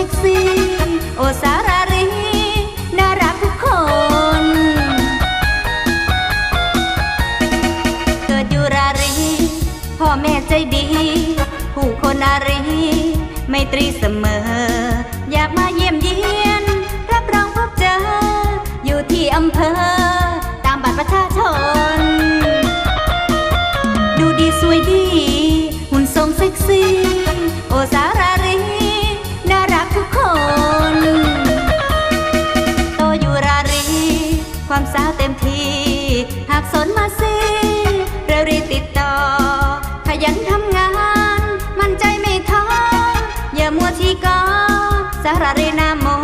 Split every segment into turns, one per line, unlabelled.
ซ็กซี่ โอสารารีน่ารักทุกคน เกิดอยู่รารีพ่อแม่ใจดี ผู้คนอารีไม่ตรีเสมอ อยากมาเยี่ยมเยียน รับรองพบเจอ อยู่ที่อำเภอ ตามบัตรประชาชน ดูดีสวยดี หุ่นทรงเซ็กซี่ โอสาราีก็สารารีนามง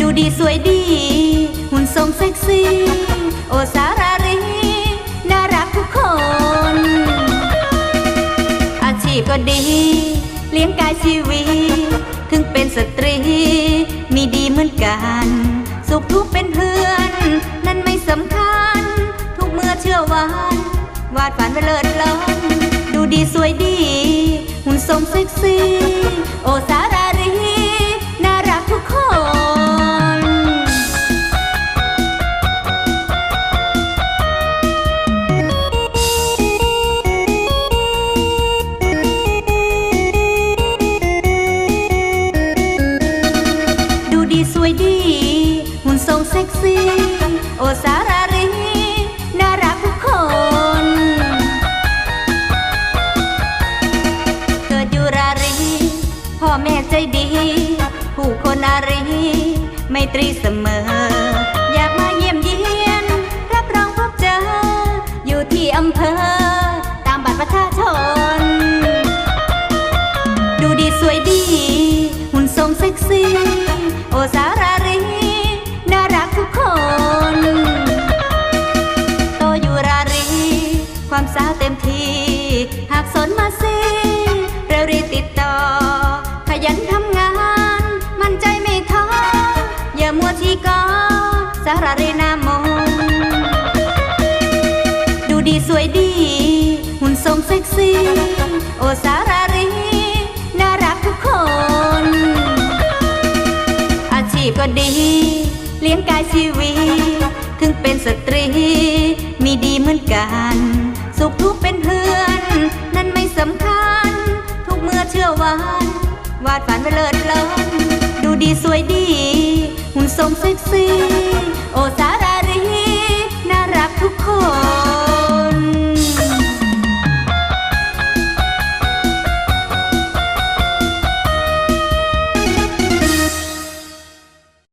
ดูดีสวยดี หุ่นทรงเซ็กซี่ โอสารารีน่ารักทุกคน อาชีพก็ดี เลี้ยงกายชีวิต ถึงเป็นสตรี มีดีเหมือนกัน สุขทุกเป็นเพื่อน นั่นไม่สำคัญ ทุกเมื่อเชื่อวัน วาดฝันไว้เลิศล้นดูดีสวยดี หุ่นทรงเซ็กซี่ โอสารารี น่ารักทุกคน ดูดีสวยดี หุ่นทรงเซ็กซี่ โอสารารีน่า นารี ไม่ตรีเสมอ อยากมาเยี่ยมเยียน รับรองพบเจอ อยู่ที่อำเภอ ตามบัตรประชาชน ดูดีสวยดี หุ่นทรงเซ็กซี่ โอสารา สารารีนามงดูดีสวยดี หุ่นทรงเซ็กซี่ โอสารรี น่ารักทุกคน อาชีพก็ดี เลี้ยงกายชีวิต ถึงเป็นสตรี มีดีเหมือนกัน สุขทุกเป็นเพื่อน นั่นไม่สำคัญ ทุกเมื่อเชื่อวัน วาดฝันไว้เลิศล้นดูดีสวยดี ทรงเซ็กซี่ โอสารา